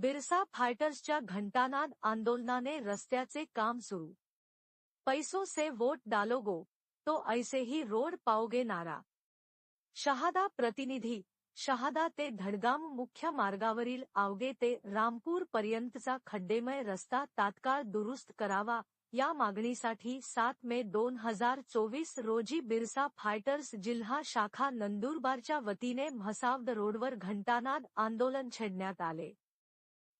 बिरसा फायटर्सच्या घंटानाद आंदोलनाने रस्त्याचे काम सुरू. पैसो से वोट डालोगो तो ऐसे ही रोड पाओगे नारा. शहादा प्रतिनिधी, शहादा ते धडगाम मुख्य मार्गावरील आवगे ते रामपूर पर्यंतचा खड्डेमय रस्ता तात्काळ दुरुस्त करावा, या मागणीसाठी सात मे दोन हज़ार चोवीस रोजी बिरसा फायटर्स जिल्हा शाखा नंदुरबारच्या वतीने म्हसावद रोडवर घंटानाद आंदोलन छेडण्यात आले.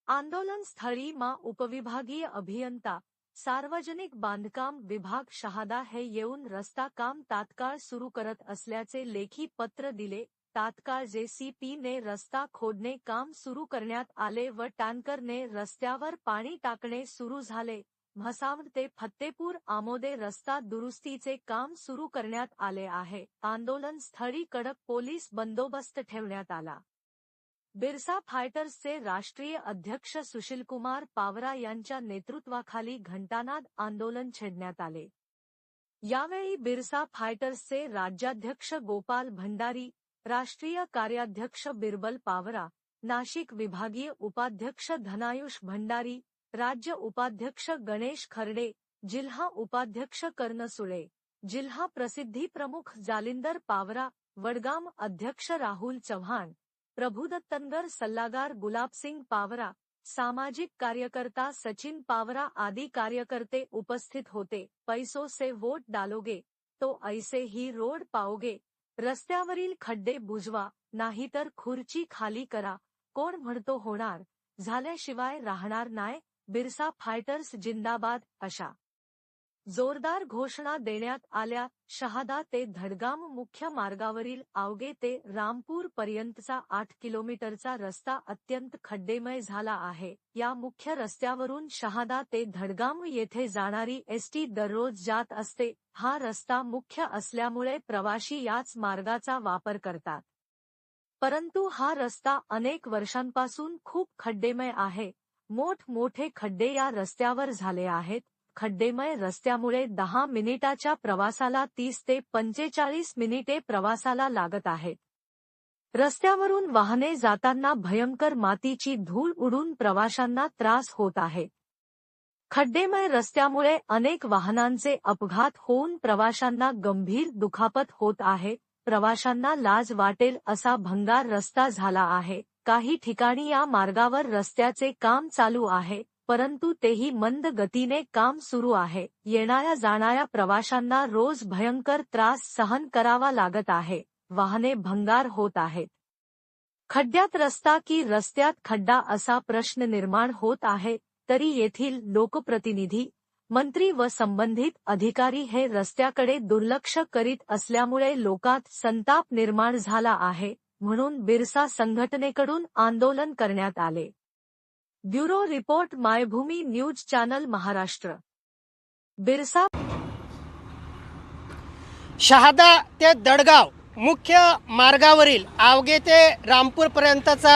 आंदोलन स्थळी मा उपविभागीय अभियंता सार्वजनिक बांधकाम विभाग शहादा हे येऊन रस्ता काम तात्काळ सुरू करत असल्याचे लेखी पत्र दिले. तात्काळ जेसीपीने रस्ता खोदणे काम सुरू करण्यात आले व टँकरने रस्त्यावर पाणी टाकणे सुरू झाले. म्हसावद ते फत्तेपूर आमोदे रस्ता दुरुस्तीचे काम सुरू करण्यात आले आहे. आंदोलन स्थळी कडक पोलीस बंदोबस्त ठेवण्यात आला. बिरसा फायटर्सचे राष्ट्रीय अध्यक्ष सुशीलकुमार पावरा यांच्या नेतृत्वाखाली घंटानाद आंदोलन छेडण्यात आले. यावेळी बिरसा फायटर्सचे राज्याध्यक्ष गोपाल भंडारी राष्ट्रीय कार्याध्यक्ष बिरबल पावरा नाशिक विभागीय उपाध्यक्ष धनायुष भंडारी राज्य उपाध्यक्ष गणेश खर्डे जिल्हा उपाध्यक्ष कर्ण सुळे जिल्हा प्रसिद्धी प्रमुख जालिंदर पावरा वडगाम अध्यक्ष राहुल चव्हाण प्रभुदत्तनगर सल्लागार गुलाबसिंग पावरा सामाजिक कार्यकर्ता सचिन पावरा आदी कार्यकर्ते उपस्थित होते. पैसो से वोट डालोगे तो ऐसे ही रोड पाओगे. रस्त्यावरील खड्डे बुजवा नाहीतर खुर्ची खाली करा. कोण म्हणतो होणार? झाल्याशिवाय राहणार नाय. बिरसा फायटर्स जिंदाबाद अशा जोरदार घोषणा देण्यात आल्या. शहादा ते धडगाम मुख्य मार्गावरील आवगे ते रामपूर पर्यंतचा आठ किलोमीटरचा रस्ता अत्यंत खड्डेमय झाला आहे. या मुख्य रस्त्यावरून शहादा ते धडगाम येथे जाणारी एसटी दररोज जात असते. हा रस्ता मुख्य असल्यामुळे प्रवाशी याच मार्गाचा वापर करतात. परंतु हा रस्ता अनेक वर्षांपासून खूप खड्डेमय आहे. मोठ मोठे खड्डे या रस्त्यावर झाले आहेत. खड्डेमय रस्त्यामुळे दहा मिनिटाच्या प्रवासाला तीस ते पंचेचाळीस मिनिटे प्रवासाला लागत आहेत. रस्त्यावरून वाहने जाताना भयंकर मातीची धूळ उडून प्रवाशांना त्रास होत आहे. खड्डेमय रस्त्यामुळे अनेक वाहनांचे अपघात होऊन प्रवाशांना गंभीर दुखापत होत आहे. प्रवाशांना लाज वाटेल असा भंगार रस्ता झाला आहे. काही ठिकाणी या मार्गावर रस्त्याचे काम चालू आहे. परंतु तेही मंद गतीने काम सुरू आहे. येणाऱ्या जाणाऱ्या प्रवाशांना रोज भयंकर त्रास सहन करावा लागत आहे. वाहने भंगार होत आहेत. खड्ड्यात रस्ता की रस्त्यात खड्डा असा प्रश्न निर्माण होत आहे तरी येथील लोकप्रतिनिधी मंत्री व संबंधित अधिकारी हे रस्त्याकडे दुर्लक्ष करीत असल्यामुळे लोकात संताप निर्माण झाला आहे म्हणून बिरसा संघटनेकडून आंदोलन करण्यात आले. Bureau report Maybhumi news channel Maharashtra. Birsa Shahada ते दडगाव मुख्य मार्गावरील आवगे ते रामपूर पर्यंतचा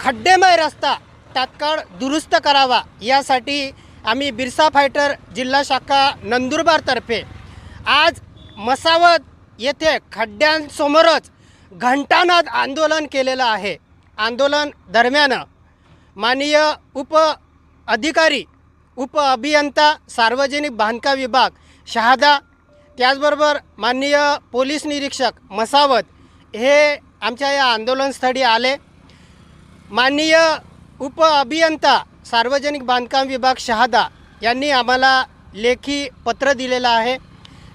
खड्डेमय रस्ता तात्काळ दुरुस्त करावा यासाठी आम्ही बिरसा फायटर जिल्हा शाखा नंदुरबारतर्फे आज मसावत येथे खड्ड्यांसमोरच घंटानाद आंदोलन केलेलं आहे. आंदोलन दरम्यान माननीय उप अधिकारी उप अभियंता सार्वजनिक बांधकाम विभाग शहादा त्याचबरोबर माननीय पोलीस निरीक्षक मसावत हे आमच्या या आंदोलनस्थळी आले. माननीय उप अभियंता सार्वजनिक बांधकाम विभाग शहादा यांनी आम्हाला लेखी पत्र दिलेलं आहे.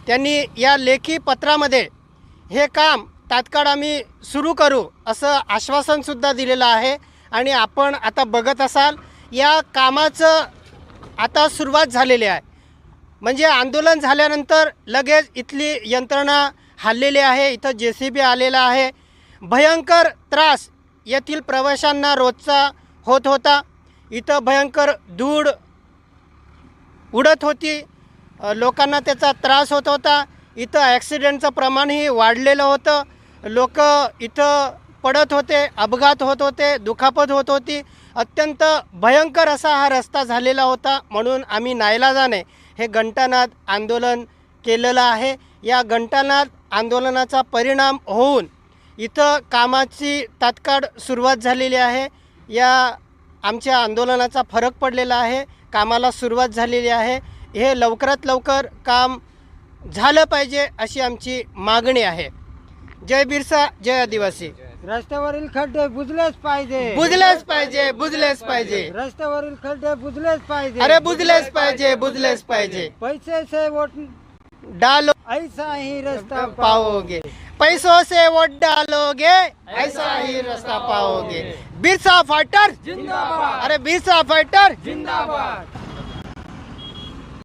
त्यांनी या लेखी पत्रामध्ये हे काम तात्काळ आम्ही सुरू करू असं आश्वासनसुद्धा दिलेलं आहे. आणि आपण आता बघत असाल या कामाचं आता सुरुवात झालेली आहे. म्हणजे आंदोलन झाल्यानंतर लगेच इथली यंत्रणा हल्लेली आहे इथं जे सी बी आलेला आहे. भयंकर त्रास येथील प्रवाशांना रोजचा होत होता. इथं भयंकर धूळ उडत होती. लोकांना त्याचा त्रास होत होता. इथं ॲक्सिडेंटचं प्रमाणही वाढलेलं होतं. लोक इथं पडत होते अपघात होत होते दुखापत होत होती. अत्यंत भयंकर असा हा रस्ता झालेला होता. म्हणून आम्ही नायलाजाने हे घंटानाद आंदोलन केलेलं आहे. या घंटानाद आंदोलनाचा परिणाम होऊन इथं कामाची तात्काळ सुरुवात झालेली आहे. या आमच्या आंदोलनाचा फरक पडलेला आहे. कामाला सुरुवात झालेली आहे. हे लवकरात लवकर काम झालं पाहिजे अशी आमची मागणी आहे. जय बिरसा जय आदिवासी. रस्त्यावरील खड्डे बुजलेच पाहिजे. बुजलेच पाहिजे बुजलेच पाहिजे. रस्त्यावरील खड्डे बुजलेच पाहिजे. अरे बुजलेच पाहिजे बुजलेच पाहिजे. पैसे से वोट डालो. ऐसा ही रस्ता पाओगे. पैसों से वोट डालोगे ऐसा ही रास्ता पाओगे. बिरसा फाइटर? जिंदाबाद. अरे बिरसा फाइटर? जिंदाबाद.